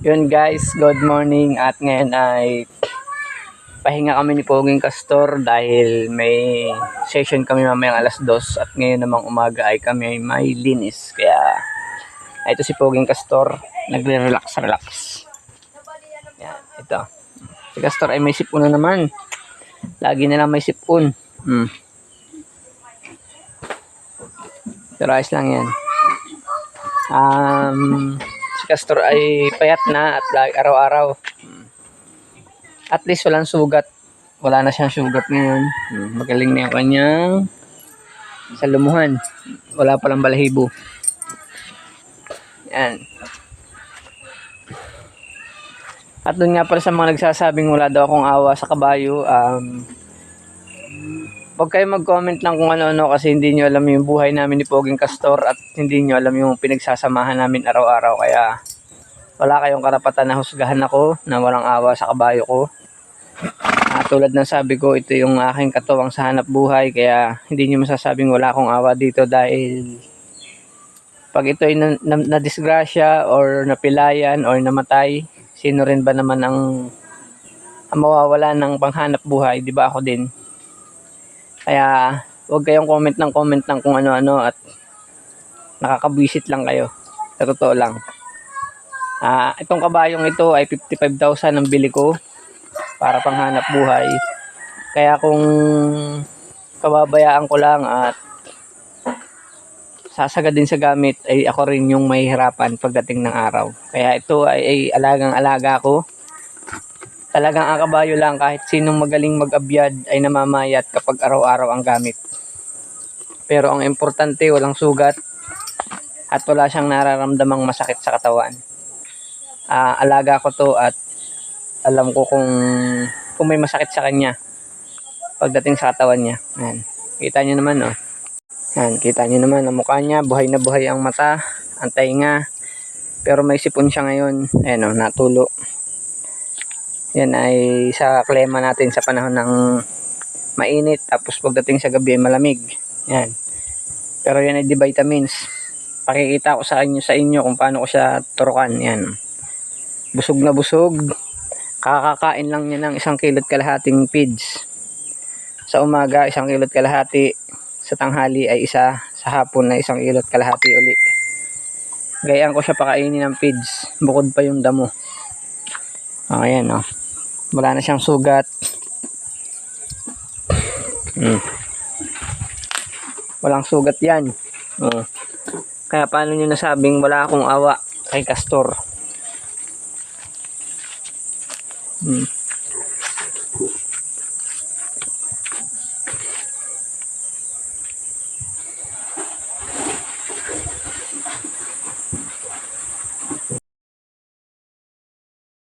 Yun guys, good morning at ngayon ay pahinga kami ni Poging Castor dahil may session kami mamayang alas dos at ngayon namang umaga ay kami ay may linis. Kaya ito si Poging Castor, nagre-relax relax. Yan, ito. Si Castor ay may sipon na naman. Lagi na lang may sipon. Hmm. Pero ayos lang yan. Um, si Castor ay payat na at araw-araw. At least walang sugat. Wala na siyang sugat ngayon. Hmm, Magaling na yung kanyang sa lumuhan. Wala palang balahibo. Yan. At doon nga pala sa mga nagsasabing wala daw akong awa sa kabayo, um, Huwag kayo mag-comment lang kung ano-ano kasi hindi nyo alam yung buhay namin ni Poging Castor at hindi nyo alam yung pinagsasamahan namin araw-araw. Kaya wala kayong karapatan na husgahan ako na walang awa sa kabayo ko. Ah, tulad ng sabi ko, ito yung aking katuwang sa hanap buhay. Kaya hindi nyo masasabing wala akong awa dito dahil pag ito ay na, na, disgrasya or napilayan or namatay, sino rin ba naman ang, ang mawawala ng panghanap buhay? Di ba ako din? Kaya, huwag kayong comment ng comment ng kung ano-ano at nakakabwisit lang kayo. Sa totoo lang. Ah, itong kabayong ito ay 55,000 ang bili ko para panghanap buhay. Kaya kung kababayaan ko lang at sasagad din sa gamit ay ako rin yung mahihirapan pagdating ng araw. Kaya ito ay, ay alagang alaga ko talagang ang kabayo lang kahit sinong magaling mag-abyad ay namamayat kapag araw-araw ang gamit. Pero ang importante, walang sugat at wala siyang nararamdamang masakit sa katawan. Ah, alaga ko to at alam ko kung kung may masakit sa kanya pagdating sa katawan niya. Yan. Kita niyo naman, oh. Yan, kita niyo naman ang mukha niya, buhay na buhay ang mata, ang tainga. Pero may sipon siya ngayon. Ayan, oh, natulo. Yan ay sa klema natin sa panahon ng mainit tapos pagdating sa gabi malamig. Yan. Pero yan ay di vitamins. Pakikita ko sa inyo sa inyo kung paano ko siya turukan. Yan. Busog na busog. Kakakain lang niya ng isang kilot kalahating feeds. Sa umaga, isang kilot kalahati. Sa tanghali ay isa. Sa hapon na isang kilot kalahati uli. Gayaan ko siya pakainin ng feeds. Bukod pa yung damo. Oh, ayan oh. Wala na siyang sugat. Hmm. Walang sugat yan. Oh. Kaya paano nyo nasabing wala akong awa kay Castor? Hmm.